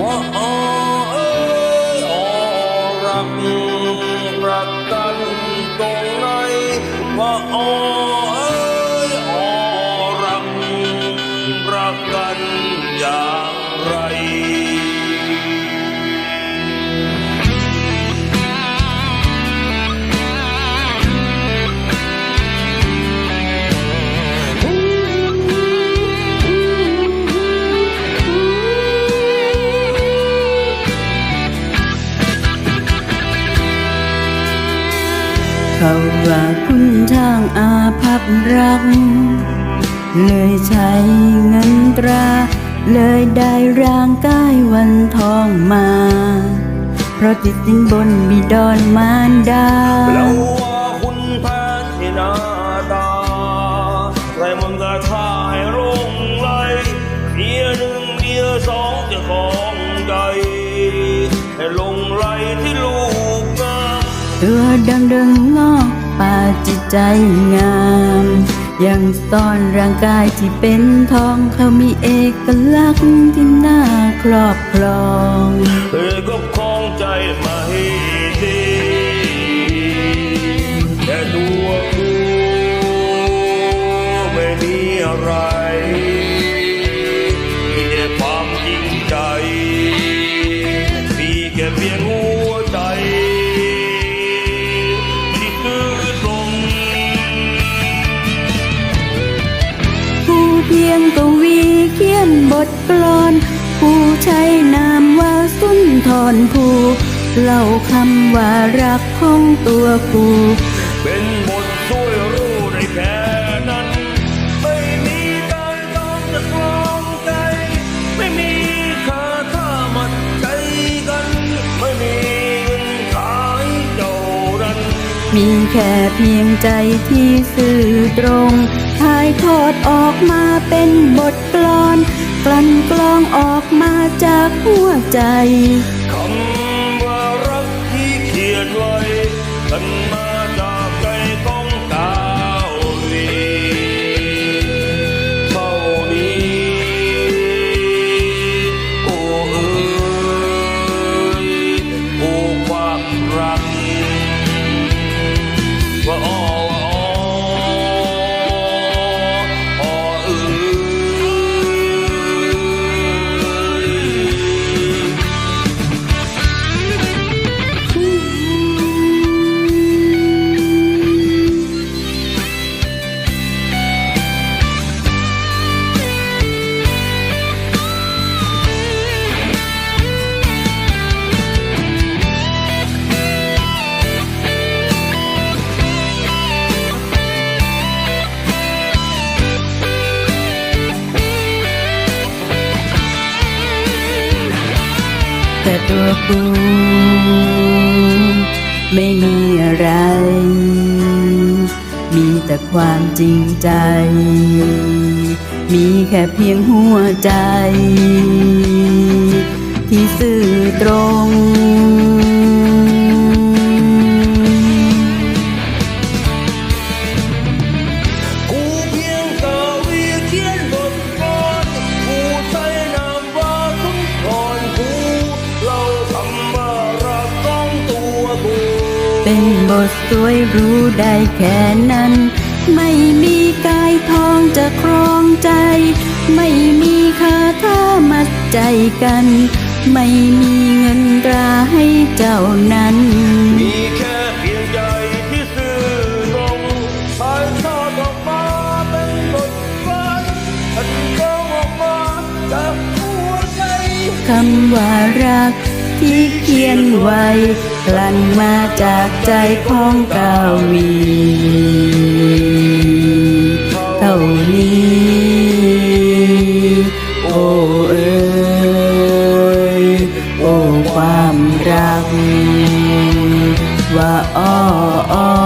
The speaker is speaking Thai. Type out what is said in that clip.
ว่าอ๋อเอ้ยอ๋อรักรักกันตรงไหนว่า เขาว่าคุณทางอาภัพรัก เลยใช้เงินตรา เลยได้ร่างกายวันทองมา เพราะติดสินบนบิดอนมารดาแล้วว่าคุณแพ้ที่หน้าตาไรมันก็ท่าให้ลงไหลเมียหนึ่งเมียสองจะของใจให้ลง ตัวดำดึงงอกป่าจิตใจงาม ยังซ่อนร่างกายที่เป็นทองเขามีเอกลักษณ์ที่น่าครอบครองเธอก็คองใจมาให้ดีแต่ตัวกูไม่มีอะไรมีแต่ความจริงใจ มีแค่เพียงหัวใจ เพียงกวีเขียนบทกลอน ผู้ใช้นามว่าสุนทรภูเล่าคำว่ารักของตัวกูเป็นบทช่วยรู้ได้แค่นั้น ไม่มีการต้องจะคลองใจ ไม่มีคาถามัดใจกัน ไม่มีเงินขายเจ้าดัน มีแค่เพียงใจที่สื่อตรงถ่าย ทอดออกมาเป็นบทกลอน กลั่นกลองออกมาจากหัวใจคำ แต่ตัวกูไม่มีอะไร มีแต่ความจริงใจ มีแค่เพียงหัวใจ ที่ซื่อตรง เป็นบทสวยรู้ได้แค่นั้น ไม่มีกายทองจะครองใจ ไม่มีคาถามัดใจกัน ไม่มีเงินตราให้เจ้านั้น มีแค่เพียงใจที่สื่อตรงถ่ายทอดออกมาเป็นบทกลอนฉันร้องออกมาจากหัวใจคำว่ารัก ที่เขียนไว้กลั่นมาจากใจของกาวีเท่านี้ โอ้เอ๋ยโอ้ความรัก ว่าอ้อ